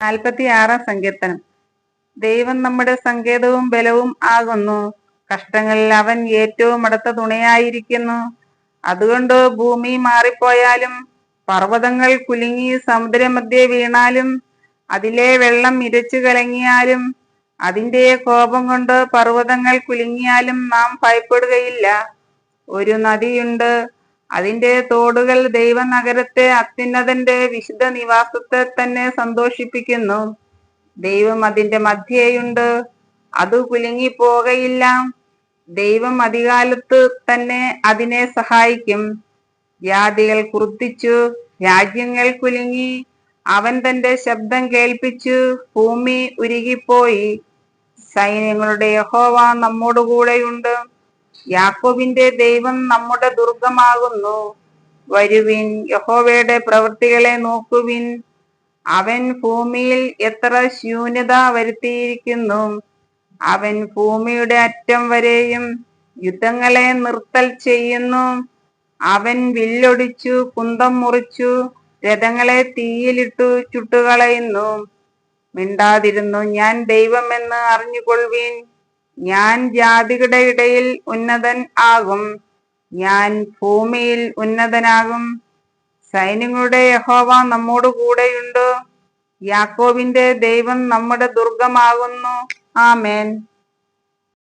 നാൽപ്പത്തി ആറാം സങ്കീർത്തനം. ദൈവം നമ്മുടെ സങ്കേതവും ബലവും ആകുന്നു. കഷ്ടങ്ങളിൽ അവൻ ഏറ്റവും അടുത്ത തുണയായിരിക്കുന്നു. അതുകൊണ്ട് ഭൂമി മാറിപ്പോയാലും പർവതങ്ങൾ കുലുങ്ങി സമുദ്രമധ്യേ വീണാലും അതിലെ വെള്ളം ഇരച്ചു കലങ്ങിയാലും അതിന്റെ കോപം കൊണ്ട് പർവതങ്ങൾ കുലുങ്ങിയാലും നാം ഭയപ്പെടുകയില്ല. ഒരു നദിയുണ്ട് അതിന്റെ തോടുകൾ ദൈവനഗരത്തെ അത്യുന്നതന്റെ വിശുദ്ധ നിവാസത്തെ തന്നെ സന്തോഷിപ്പിക്കുന്നു. ദൈവം അതിന്റെ മധ്യേയുണ്ട്. അത് കുലുങ്ങി പോകയില്ല ദൈവം അധികാലത്ത് തന്നെ അതിനെ സഹായിക്കും. ജാതികൾ കുർത്തിച്ചു രാജ്യങ്ങൾ കുലുങ്ങി അവൻ തന്റെ ശബ്ദം കേൾപ്പിച്ചു ഭൂമി ഉരുകിപ്പോയി. സൈന്യങ്ങളുടെ യഹോവ നമ്മോടുകൂടെയുണ്ട്. യാക്കോബിന്റെ ദൈവം നമ്മുടെ ദുർഗമാകുന്നു. വരുവിൻ യഹോവയുടെ പ്രവൃത്തികളെ നോക്കുവിൻ. അവൻ ഭൂമിയിൽ എത്ര ശൂന്യത വരുത്തിയിരിക്കുന്നു. അവൻ ഭൂമിയുടെ അറ്റം വരെയും യുദ്ധങ്ങളെ നിർത്തൽ ചെയ്യുന്നു. അവൻ വില്ലൊടിച്ചു കുന്തം മുറിച്ചു രഥങ്ങളെ തീയിലിട്ടു ചുട്ടുകളയുന്നു. മിണ്ടാതിരുന്നു ഞാൻ ദൈവമെന്ന് അറിഞ്ഞുകൊള്ളുവീൻ. ഞാൻ ജാതികളുടെ ഇടയിൽ ഉന്നതൻ ആകും. ഞാൻ ഭൂമിയിൽ ഉന്നതനാകും. സൈന്യങ്ങളുടെ യഹോവ നമ്മോട് കൂടെയുണ്ട്. യാക്കോബിന്റെ ദൈവം നമ്മുടെ ദുർഗമാകുന്നു. ആമേൻ.